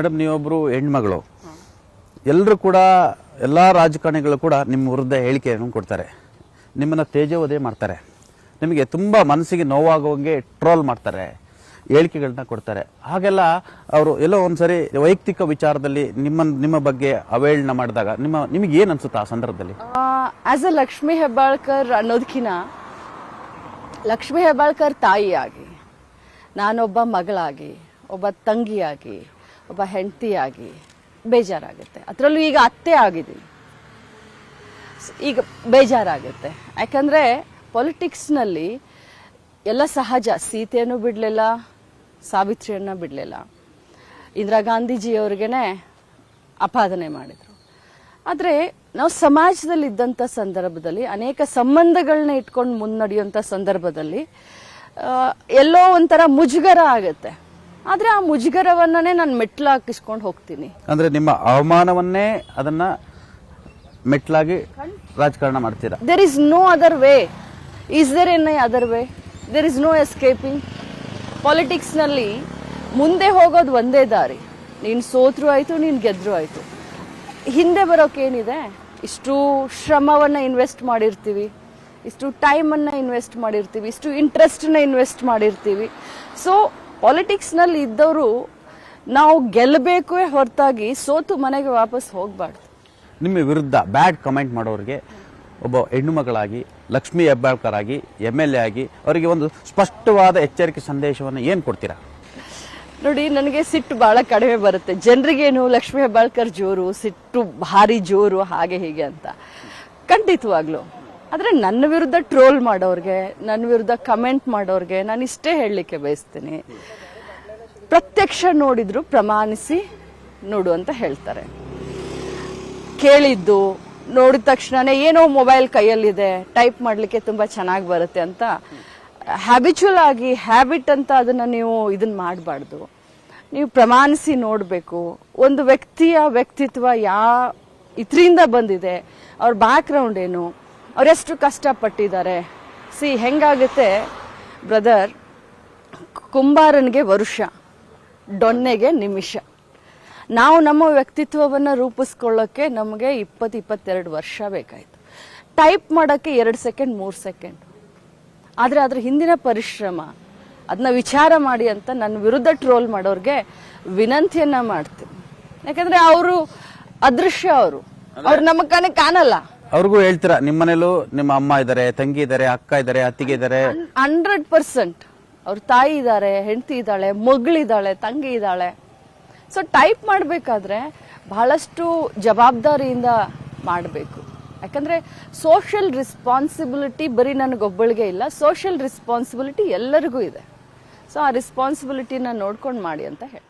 Madam ನೀವೊಬ್ಬರು ಹೆಣ್ಮಗಳು. ಎಲ್ಲರೂ ಕೂಡ, ಎಲ್ಲ ರಾಜಕಾರಣಿಗಳು ಕೂಡ ನಿಮ್ಮ ವಿರುದ್ಧ ಹೇಳಿಕೆಯನ್ನು ಕೊಡ್ತಾರೆ. ನಿಮ್ಮನ್ನು ತೇಜೋವಧೆ ಮಾಡ್ತಾರೆ. ನಿಮಗೆ ತುಂಬ ಮನಸ್ಸಿಗೆ ನೋವಾಗುವಂಗೆ ಟ್ರೋಲ್ ಮಾಡ್ತಾರೆ ಹೇಳಿಕೆಗಳನ್ನ ಕೊಡ್ತಾರೆ. ಹಾಗೆಲ್ಲ ಅವರು ಎಲ್ಲೋ ಒಂದ್ಸರಿ ವೈಯಕ್ತಿಕ ವಿಚಾರದಲ್ಲಿ ನಿಮ್ಮ ನಿಮ್ಮ ಬಗ್ಗೆ ಅವೇಳನ ಮಾಡಿದಾಗ ನಿಮ್ಮ, ನಿಮಗೆ ಏನು ಅನ್ಸುತ್ತೆ ಆ ಸಂದರ್ಭದಲ್ಲಿ? ಆಸ್ ಅ ಲಕ್ಷ್ಮಿ ಹೆಬ್ಬಾಳ್ಕರ್ ಅನ್ನೋದಕ್ಕಿನ ಲಕ್ಷ್ಮಿ ಹೆಬ್ಬಾಳ್ಕರ್ ತಾಯಿಯಾಗಿ, ನಾನೊಬ್ಬ ಮಗಳಾಗಿ, ಒಬ್ಬ ತಂಗಿಯಾಗಿ ಒಬ್ಬ ಹೆಂಡತಿಯಾಗಿ ಬೇಜಾರಾಗುತ್ತೆ. ಅದರಲ್ಲೂ ಈಗ ಅತ್ತೆ ಆಗಿದ್ದೀನಿ. ಈಗ ಬೇಜಾರಾಗುತ್ತೆ. ಯಾಕಂದರೆ ಪೊಲಿಟಿಕ್ಸ್ನಲ್ಲಿ ಎಲ್ಲ ಸಹಜ. ಸೀತೆಯನ್ನು ಬಿಡಲಿಲ್ಲ, ಸಾವಿತ್ರಿಯನ್ನು ಬಿಡಲಿಲ್ಲ. ಇಂದಿರಾ ಗಾಂಧೀಜಿಯವ್ರಿಗೇ ಅಪಾದನೆ ಮಾಡಿದರು. ಆದರೆ ನಾವು ಸಮಾಜದಲ್ಲಿ ಇದ್ದಂಥ ಸಂದರ್ಭದಲ್ಲಿ, ಅನೇಕ ಸಂಬಂಧಗಳನ್ನ ಇಟ್ಕೊಂಡು ಮುನ್ನಡೆಯುವಂಥ ಸಂದರ್ಭದಲ್ಲಿ ಎಲ್ಲೋ ಒಂಥರ ಮುಜುಗರ ಆಗುತ್ತೆ. ಆದರೆ ಆ ಮುಜುಗರವನ್ನೇ ನಾನು ಮೆಟ್ಲು ಹಾಕಿಸ್ಕೊಂಡು ಹೋಗ್ತೀನಿ. ಅಂದ್ರೆ ನಿಮ್ಮ ಅವಮಾನವನ್ನೇ ಅದನ್ನ ಮೆಟ್ಲಾಗಿ ರಾಜಕಾರಣ ಮಾಡ್ತೀರಾ? There is no other way. Is there any other way? There is no escaping. ಪಾಲಿಟಿಕ್ಸ್ನಲ್ಲಿ ಮುಂದೆ ಹೋಗೋದು ಒಂದೇ ದಾರಿ. ನೀನು ಸೋತ್ರು ಆಯಿತು ನೀನು ಗೆದ್ರು ಆಯಿತು. ಹಿಂದೆ ಬರೋಕೇನಿದೆ ಇಷ್ಟು ಶ್ರಮವನ್ನು ಇನ್ವೆಸ್ಟ್ ಮಾಡಿರ್ತೀವಿ. ಇಷ್ಟು ಟೈಮನ್ನು ಇನ್ವೆಸ್ಟ್ ಮಾಡಿರ್ತೀವಿ. ಇಷ್ಟು ಇಂಟ್ರೆಸ್ಟನ್ನ ಇನ್ವೆಸ್ಟ್ ಮಾಡಿರ್ತೀವಿ. ಸೊ ಪಾಲಿಟಿಕ್ಸ್ನಲ್ಲಿ ಇದ್ದವರು ನಾವು ಗೆಲ್ಲಬೇಕು ಹೊರತಾಗಿ ಸೋತು ಮನೆಗೆ ವಾಪಸ್ ಹೋಗಬಾರ್ದು. ನಿಮ್ಮ ವಿರುದ್ಧ ಬ್ಯಾಡ್ ಕಮೆಂಟ್ ಮಾಡೋರಿಗೆ ಒಬ್ಬ ಹೆಣ್ಣು ಮಗಳಾಗಿ ಲಕ್ಷ್ಮೀ ಹೆಬ್ಬಾಳ್ಕರ್ ಆಗಿ ಎಂ ಎಲ್ ಎ ಆಗಿ ಅವರಿಗೆ ಒಂದು ಸ್ಪಷ್ಟವಾದ ಎಚ್ಚರಿಕೆ ಸಂದೇಶವನ್ನು ಏನು ಕೊಡ್ತೀರಾ? ನೋಡಿ ನನಗೆ ಸಿಟ್ಟು ಬಹಳ ಕಡಿಮೆ ಬರುತ್ತೆ. ಜನರಿಗೇನು ಲಕ್ಷ್ಮೀ ಹೆಬ್ಬಾಳ್ಕರ್ ಜೋರು ಸಿಟ್ಟು ಭಾರಿ ಜೋರು ಹಾಗೆ ಹೀಗೆ ಅಂತ. ಖಂಡಿತವಾಗ್ಲು. ಆದರೆ ನನ್ನ ವಿರುದ್ಧ ಟ್ರೋಲ್ ಮಾಡೋರಿಗೆ, ನನ್ನ ವಿರುದ್ಧ ಕಮೆಂಟ್ ಮಾಡೋರಿಗೆ ನಾನು ಇಷ್ಟೇ ಹೇಳಲಿಕ್ಕೆ ಬಯಸ್ತೀನಿ. ಪ್ರತ್ಯಕ್ಷ ನೋಡಿದ್ರು ಪ್ರಮಾಣಿಸಿ ನೋಡು ಅಂತ ಹೇಳ್ತಾರೆ. ಕೇಳಿದ್ದು, ನೋಡಿದ ತಕ್ಷಣನೇ ಏನೋ ಮೊಬೈಲ್ ಕೈಯಲ್ಲಿದೆ, ಟೈಪ್ ಮಾಡಲಿಕ್ಕೆ ತುಂಬ ಚೆನ್ನಾಗಿ ಬರುತ್ತೆ ಅಂತ. ಹ್ಯಾಬಿಚುವಲ್ ಆಗಿ ಹ್ಯಾಬಿಟ್ ಅಂತ ಅದನ್ನು ನೀವು ಇದನ್ನು ಮಾಡಬಾರ್ದು. ನೀವು ಪ್ರಮಾಣಿಸಿ ನೋಡಬೇಕು. ಒಂದು ವ್ಯಕ್ತಿಯ ವ್ಯಕ್ತಿತ್ವ ಯಾ ಇದರಿಂದ ಬಂದಿದೆ. ಅವ್ರ ಬ್ಯಾಕ್ಗ್ರೌಂಡ್ ಏನು? ಅವರೆಷ್ಟು ಕಷ್ಟಪಟ್ಟಿದ್ದಾರೆ. ಸಿ ಹೆಂಗಾಗುತ್ತೆ? ಬ್ರದರ್ ಕುಂಬಾರನಿಗೆ ವರುಷ ಡೊನ್ನೆಗೆ ನಿಮಿಷ. ನಾವು ನಮ್ಮ ವ್ಯಕ್ತಿತ್ವವನ್ನು ರೂಪಿಸ್ಕೊಳ್ಳೋಕ್ಕೆ ನಮಗೆ ಇಪ್ಪತ್ತು ಇಪ್ಪತ್ತೆರಡು ವರ್ಷ ಬೇಕಾಯಿತು. ಟೈಪ್ ಮಾಡೋಕ್ಕೆ ಎರಡು ಸೆಕೆಂಡ್ ಮೂರು ಸೆಕೆಂಡ್. ಆದರೆ ಅದರ ಹಿಂದಿನ ಪರಿಶ್ರಮ ಅದನ್ನ ವಿಚಾರ ಮಾಡಿ ಅಂತ ನನ್ನ ವಿರುದ್ಧ ಟ್ರೋಲ್ ಮಾಡೋರಿಗೆ ವಿನಂತಿಯನ್ನ ಮಾಡ್ತೀನಿ. ಯಾಕಂದ್ರೆ ಅವರು ಅದೃಶ್ಯ ಅವರು. ಅವ್ರು ನಮ್ಮ ಕಾಣೆ ಕಾಣಲ್ಲ. ಅವ್ರಿಗೂ ಹೇಳ್ತೀರಾ ನಿಮ್ಮ ಮನೇಲೂ ನಿಮ್ಮ ಅಮ್ಮ ಇದ್ದಾರೆ ತಂಗಿ ಇದ್ದಾರೆ ಅಕ್ಕ ಇದ್ದಾರೆ ಅತ್ತಿಗೆ ಇದ್ದಾರೆ ಹಂಡ್ರೆಡ್ ಪರ್ಸೆಂಟ್. ಅವ್ರ ತಾಯಿ ಇದ್ದಾರೆ ಹೆಂಡತಿ ಇದ್ದಾಳೆ ಮಗಳಿದ್ದಾಳೆ ತಂಗಿ ಇದ್ದಾಳೆ ಸೊ ಟೈಪ್ ಮಾಡಬೇಕಾದ್ರೆ ಬಹಳಷ್ಟು ಜವಾಬ್ದಾರಿಯಿಂದ ಮಾಡಬೇಕು. ಯಾಕಂದ್ರೆ ಸೋಷಿಯಲ್ ರೆಸ್ಪಾನ್ಸಿಬಿಲಿಟಿ ಬರೀ ನನಗೊಬ್ಬಳಿಗೆ ಇಲ್ಲ ಸೋಷಿಯಲ್ ರೆಸ್ಪಾನ್ಸಿಬಿಲಿಟಿ ಎಲ್ಲರಿಗೂ ಇದೆ. ಸೊ ಆ ರೆಸ್ಪಾನ್ಸಿಬಿಲಿಟಿನ ನೋಡ್ಕೊಂಡು ಮಾಡಿ ಅಂತ ಹೇಳಿ